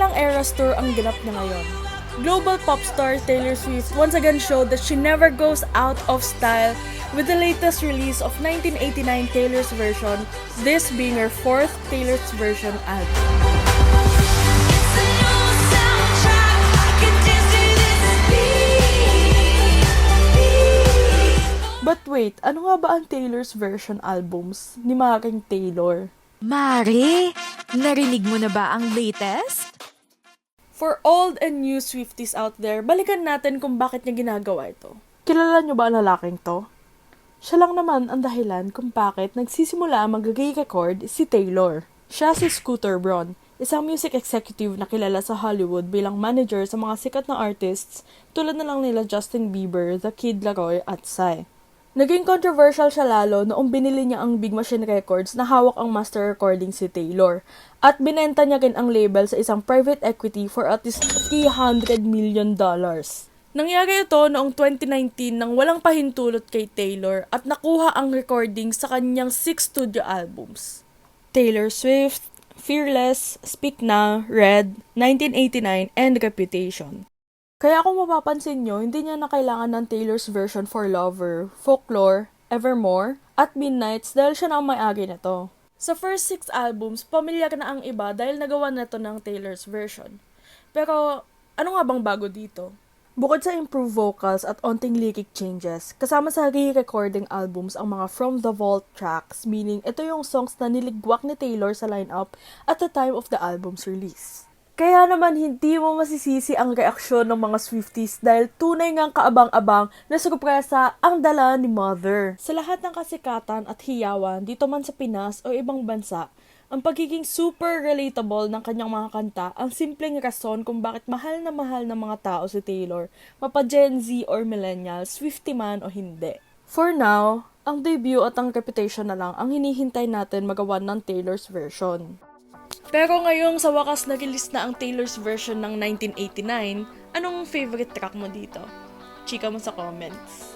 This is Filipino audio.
Eras Tour ang ganap na ngayon. Global pop star Taylor Swift once again showed that she never goes out of style with the latest release of 1989 Taylor's version, this being her fourth Taylor's version album. But wait, ano nga ba ang Taylor's version albums ni Maring Taylor? Mare, narinig mo na ba ang latest? For old and new Swifties out there, balikan natin kung bakit niya ginagawa ito. Kilala niyo ba ang lalaking to? Siya lang naman ang dahilan kung bakit nagsisimula mag-record si Taylor. Siya si Scooter Braun, isang music executive na kilala sa Hollywood bilang manager sa mga sikat na artists tulad na lang nila Justin Bieber, The Kid Laroi at Psy. Naging controversial siya lalo noong binili niya ang Big Machine Records na hawak ang master recording si Taylor. At binenta niya rin ang label sa isang private equity for at least 300 million dollars. Nangyari ito noong 2019 nang walang pahintulot kay Taylor at nakuha ang recording sa kanyang six studio albums. Taylor Swift, Fearless, Speak Na, Red, 1989, and Reputation. Kaya kung mapapansin nyo, hindi niya na kailangan ng Taylor's version for Lover, Folklore, Evermore, at Midnights dahil siya na ang may-ari nito. Sa first six albums, pamilyar na ang iba dahil nagawa na to ng Taylor's version. Pero, ano nga bang bago dito? Bukod sa improved vocals at onting lyric changes, kasama sa re-recording albums ang mga From the Vault tracks, meaning ito yung songs na niligwak ni Taylor sa lineup at the time of the album's release. Kaya naman hindi mo masisisi ang reaksyon ng mga Swifties dahil tunay ngang kaabang-abang na sorpresa ang dala ni Mother. Sa lahat ng kasikatan at hiyawan dito man sa Pinas o ibang bansa, ang pagiging super relatable ng kanyang mga kanta ang simpleng rason kung bakit mahal na mahal ng mga tao si Taylor, mapa Gen Z or millennial, Swiftie man o hindi. For now, ang debut at ang reputation na lang ang hinihintay natin magawa ng Taylor's version. Pero ngayong sa wakas na-release na ang Taylor's version ng 1989, anong favorite track mo dito? Chika mo sa comments.